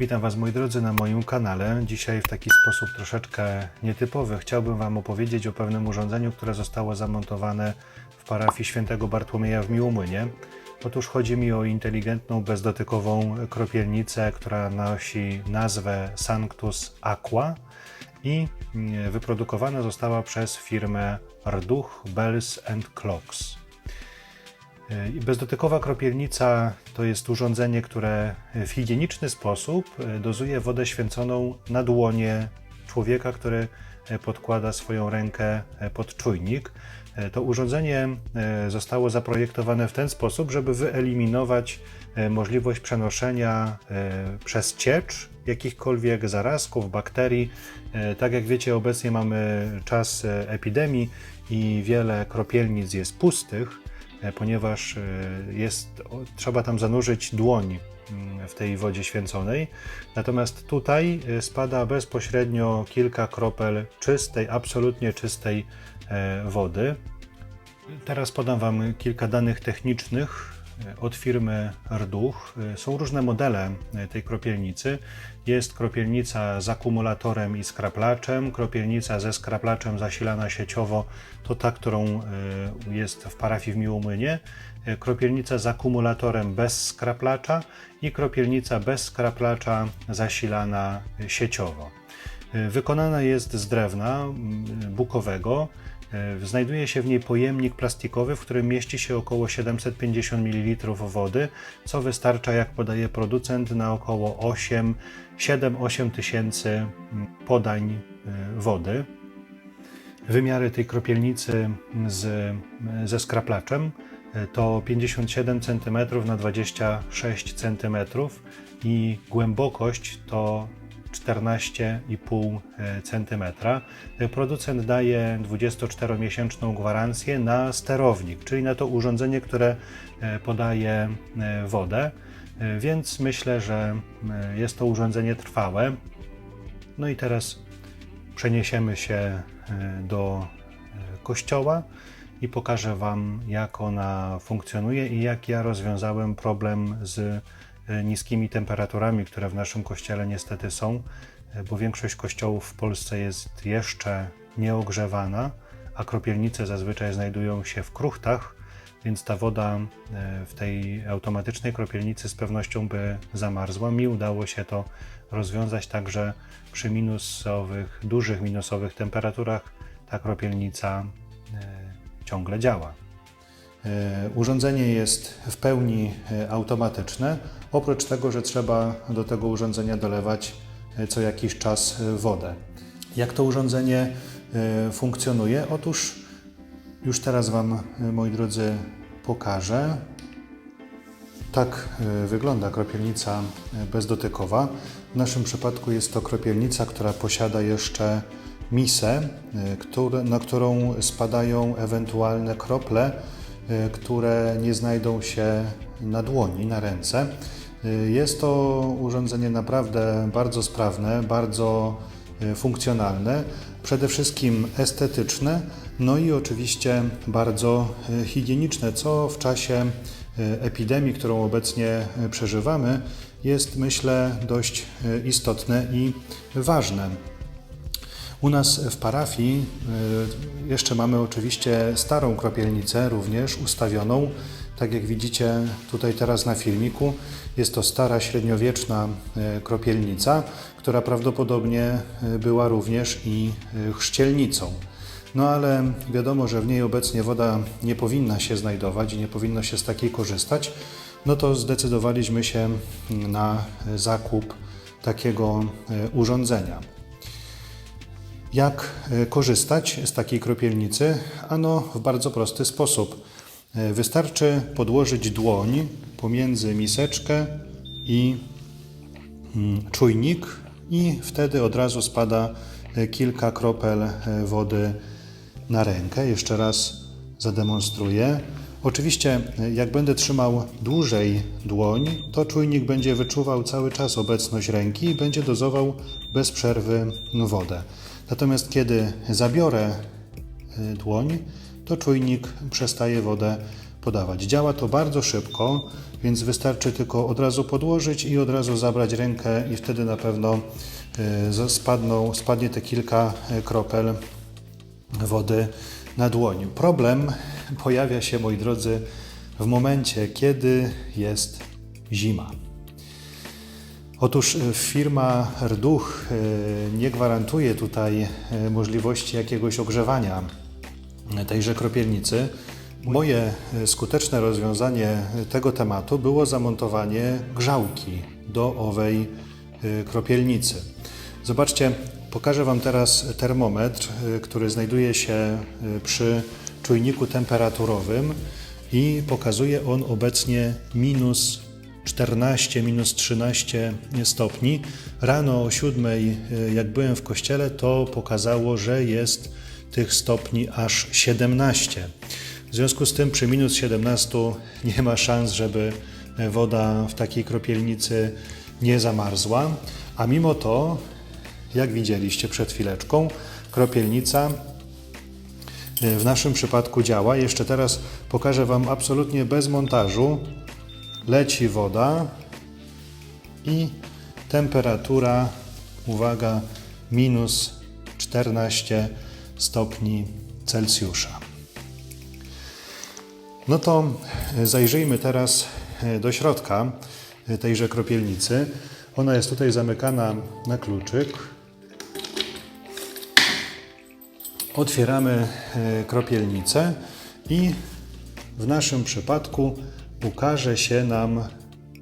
Witam Was moi drodzy na moim kanale. Dzisiaj w taki sposób troszeczkę nietypowy chciałbym Wam opowiedzieć o pewnym urządzeniu, które zostało zamontowane w parafii świętego Bartłomieja w Miłomłynie. Otóż chodzi mi o inteligentną, bezdotykową kropielnicę, która nosi nazwę Sanctus Aqua i mm, wyprodukowana została przez firmę Rduch Bells and Clocks. I Bezdotykowa kropielnica to jest urządzenie, które w higieniczny sposób e, dozuje wodę święconą na dłonie człowieka, który e, podkłada swoją rękę e, pod czujnik. E, To urządzenie e, zostało zaprojektowane w ten sposób, żeby wyeliminować e, możliwość przenoszenia e, przez ciecz jakichkolwiek zarazków, bakterii. E, Tak jak wiecie, obecnie mamy czas e, epidemii i wiele kropielnic jest pustych e, ponieważ e, jest, trzeba tam zanurzyć dłoń mm, w tej wodzie święconej. Natomiast tutaj e, spada bezpośrednio kilka kropel czystej, absolutnie czystej e, wody. Teraz podam Wam kilka danych technicznych e, od firmy Rduch. E, Są różne modele e, tej kropielnicy. Jest kropielnica z akumulatorem i skraplaczem, kropielnica ze skraplaczem zasilana sieciowo, to ta, którą e, jest w parafii w Miłomłynie, kropielnica z akumulatorem bez skraplacza i kropielnica bez skraplacza zasilana sieciowo. Wykonana jest z drewna bukowego. E, Znajduje się w niej pojemnik plastikowy, w którym mieści się około 750 ml wody, co wystarcza, jak podaje producent, na około 8, 7-8 tysięcy mm, podań e, wody. Wymiary tej kropielnicy z, ze skraplaczem e, to 57 cm na 26 cm i głębokość to 14,5 cm. Producent daje 24-miesięczną gwarancję na sterownik, czyli na to urządzenie, które e, podaje e, wodę, E, więc myślę, że e, jest to urządzenie trwałe. No i teraz przeniesiemy się e, do e, kościoła i pokażę Wam, jak ona funkcjonuje i jak ja rozwiązałem problem z e, niskimi temperaturami, które w naszym kościele niestety są, e, bo większość kościołów w Polsce jest jeszcze nieogrzewana, a kropielnice zazwyczaj znajdują się w kruchtach, więc ta woda e, w tej automatycznej kropielnicy z pewnością by zamarzła. Mi udało się to rozwiązać tak, że przy minusowych, dużych minusowych temperaturach ta kropielnica e, ciągle działa. E, Urządzenie jest w pełni e, automatyczne, oprócz tego, że trzeba do tego urządzenia dolewać e, co jakiś czas wodę. Jak to urządzenie funkcjonuje? Otóż już teraz Wam, moi drodzy, pokażę. Tak wygląda kropielnica bezdotykowa. W naszym przypadku jest to kropielnica, która posiada jeszcze misę, na którą spadają ewentualne krople, które nie znajdą się na dłoni, na ręce. E, Jest to urządzenie naprawdę bardzo sprawne, bardzo e, funkcjonalne, przede wszystkim estetyczne, no i oczywiście bardzo e, higieniczne, co w czasie e, epidemii, którą obecnie e, przeżywamy, jest myślę dość e, istotne i ważne. U nas w parafii y, jeszcze mamy oczywiście starą kropielnicę, również ustawioną. Tak jak widzicie tutaj teraz na filmiku, jest to stara średniowieczna y, kropielnica, która prawdopodobnie y, była również i chrzcielnicą. No ale wiadomo, że w niej obecnie woda nie powinna się znajdować i nie powinno się z takiej korzystać. No to zdecydowaliśmy się na y, zakup takiego urządzenia. Jak e, korzystać z takiej kropielnicy? Ano w bardzo prosty sposób. E, Wystarczy podłożyć dłoń pomiędzy miseczkę i mm, czujnik i wtedy od razu spada e, kilka kropel wody na rękę. Jeszcze raz zademonstruję. Oczywiście, jak będę trzymał dłużej dłoń, to czujnik będzie wyczuwał cały czas obecność ręki i będzie dozował bez przerwy wodę. Natomiast kiedy zabiorę y, dłoń, to czujnik przestaje wodę podawać. Działa to bardzo szybko. więc wystarczy tylko od razu podłożyć i od razu zabrać rękę i wtedy na pewno z- spadną, spadnie te kilka e, kropel wody na dłoń. Problem pojawia się, moi drodzy, w momencie, kiedy jest zima. Otóż e, firma Rduch e, nie gwarantuje tutaj e, możliwości jakiegoś ogrzewania tejże kropielnicy. Moje skuteczne rozwiązanie tego tematu było zamontowanie grzałki do owej kropielnicy. Zobaczcie, pokażę Wam teraz termometr, który znajduje się przy czujniku temperaturowym i pokazuje on obecnie minus 14, minus 13 stopni. Rano o 7, y, jak byłem w kościele, to pokazało, że jest tych stopni aż 17. W związku z tym przy minus 17 nie ma szans, żeby woda w takiej kropielnicy nie zamarzła, a mimo to, jak widzieliście przed chwileczką, kropielnica w naszym przypadku działa. Jeszcze teraz pokażę Wam absolutnie bez montażu. Leci woda i temperatura, uwaga, minus 14 stopni Celsjusza. No to zajrzyjmy teraz do środka tejże kropielnicy. Ona jest tutaj zamykana na kluczyk. Otwieramy e, kropielnicę i w naszym przypadku ukaże się nam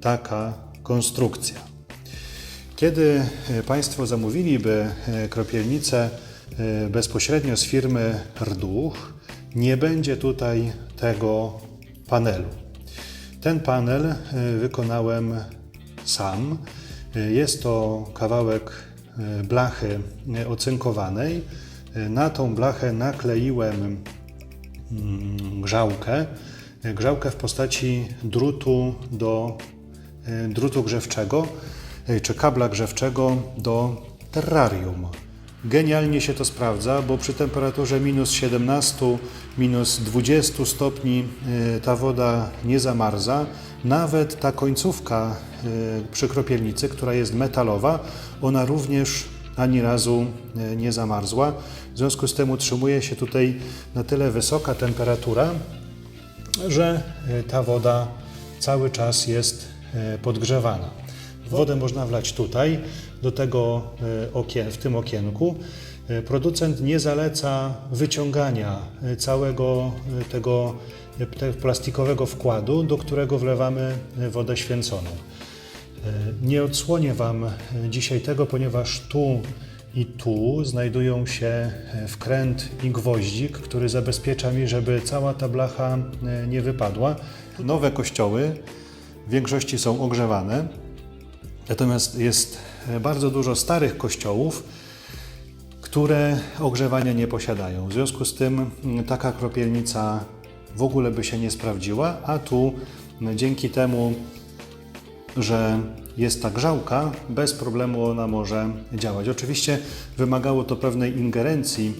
taka konstrukcja. Kiedy e, Państwo zamówiliby e, kropielnicę e, bezpośrednio z firmy Rduch, nie będzie tutaj tego panelu. Ten panel wykonałem sam. Jest to kawałek blachy ocynkowanej. Na tą blachę nakleiłem mm, grzałkę. Grzałkę w postaci drutu do e, drutu grzewczego e, czy kabla grzewczego do terrarium. Genialnie się to sprawdza, bo przy temperaturze minus 17, minus 20 stopni e, ta woda nie zamarza. Nawet ta końcówka przy kropielnicy, która jest metalowa, ona również ani razu nie zamarzła. W związku z tym utrzymuje się tutaj na tyle wysoka temperatura, że e, ta woda cały czas jest e, podgrzewana. Wodę można wlać tutaj, do tego e, okien, w tym okienku. Producent nie zaleca wyciągania całego tego te- plastikowego wkładu, do którego wlewamy wodę święconą. Nie odsłonię Wam dzisiaj tego, ponieważ tu i tu znajdują się e, wkręt i gwoździk, który zabezpiecza mi, żeby cała ta blacha e, nie wypadła. Nowe kościoły w większości są ogrzewane, natomiast jest e, bardzo dużo starych kościołów, które ogrzewania nie posiadają. W związku z tym mm, taka kropielnica w ogóle by się nie sprawdziła, a tu dzięki temu że jest ta grzałka, bez problemu ona może działać. Oczywiście wymagało to pewnej ingerencji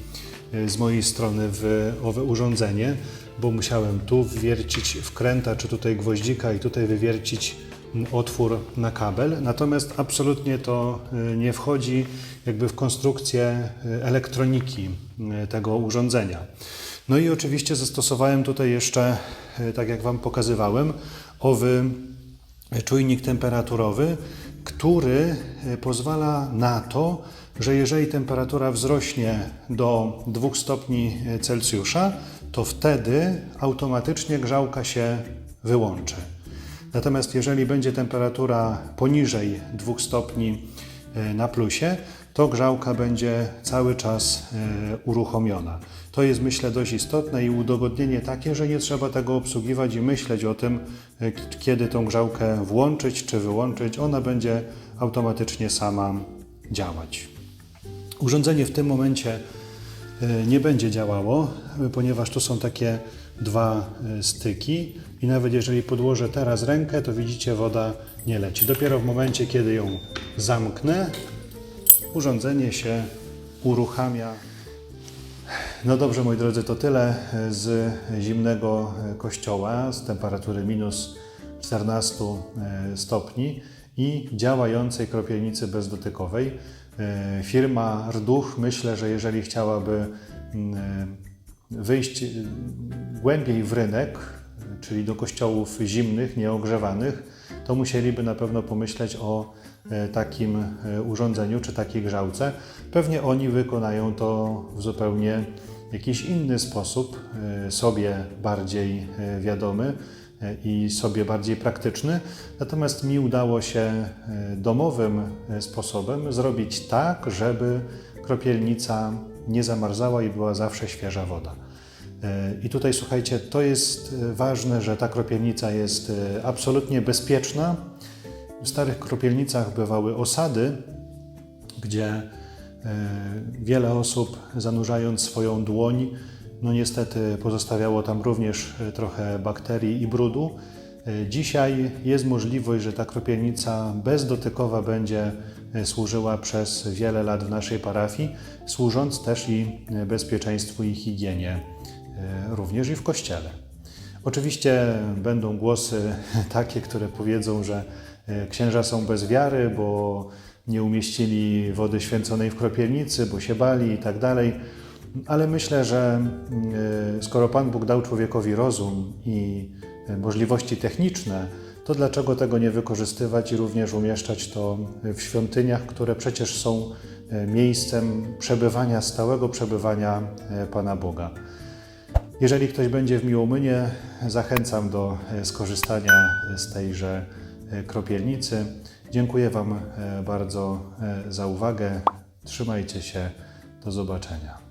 y, z mojej strony w owe urządzenie, bo musiałem tu wwiercić wkręta, czy tutaj gwoździka i tutaj wywiercić mm, otwór na kabel. Natomiast absolutnie to y, nie wchodzi jakby w konstrukcję y, elektroniki tego urządzenia. No i oczywiście zastosowałem tutaj jeszcze, tak jak Wam pokazywałem, owy czujnik temperaturowy, który e, pozwala na to, że jeżeli temperatura wzrośnie do 2 stopni Celsjusza, to wtedy automatycznie grzałka się wyłączy. Natomiast jeżeli będzie temperatura poniżej 2 stopni e, na plusie, to grzałka będzie cały czas e, uruchomiona. To jest myślę dość istotne i udogodnienie takie, że nie trzeba tego obsługiwać i myśleć o tym, e, kiedy tą grzałkę włączyć czy wyłączyć. Ona będzie automatycznie sama działać. Urządzenie w tym momencie e, nie będzie działało, ponieważ tu są takie dwa styki i nawet jeżeli podłożę teraz rękę, to widzicie woda nie leci. Dopiero w momencie, kiedy ją zamknę, urządzenie się uruchamia. No dobrze, moi drodzy, to tyle z zimnego kościoła z temperatury minus 14 e, stopni i działającej kropielnicy bezdotykowej. E, Firma Rduch myślę, że jeżeli chciałaby e, wyjść e, głębiej w rynek, e, czyli do kościołów zimnych, nieogrzewanych, to musieliby na pewno pomyśleć o e, takim e, urządzeniu czy takiej grzałce. Pewnie oni wykonają to w zupełnie jakiś inny sposób, e, sobie bardziej e, wiadomy e, i sobie bardziej praktyczny. Natomiast mi udało się e, domowym e, sposobem zrobić tak, żeby kropielnica nie zamarzała i była zawsze świeża woda. E, I tutaj słuchajcie, to jest e, ważne, że ta kropielnica jest e, absolutnie bezpieczna. W starych kropielnicach bywały osady, gdzie e, wiele osób zanurzając swoją dłoń, no niestety pozostawiało tam również e, trochę bakterii i brudu. E, Dzisiaj jest możliwość, że ta kropielnica bezdotykowa będzie służyła przez wiele lat w naszej parafii, służąc też i bezpieczeństwu i higienie, również i w kościele. Oczywiście będą głosy takie, które powiedzą, że księża są bez wiary, bo nie umieścili wody święconej w kropielnicy, bo się bali i tak dalej. Ale myślę, że e, skoro Pan Bóg dał człowiekowi rozum i e, możliwości techniczne, to dlaczego tego nie wykorzystywać i również umieszczać to w świątyniach, które przecież są e, miejscem przebywania, stałego przebywania e, Pana Boga. Jeżeli ktoś będzie w Miłomynie, zachęcam do e, skorzystania z tejże e, kropielnicy. Dziękuję Wam e, bardzo e, za uwagę. Trzymajcie się. Do zobaczenia.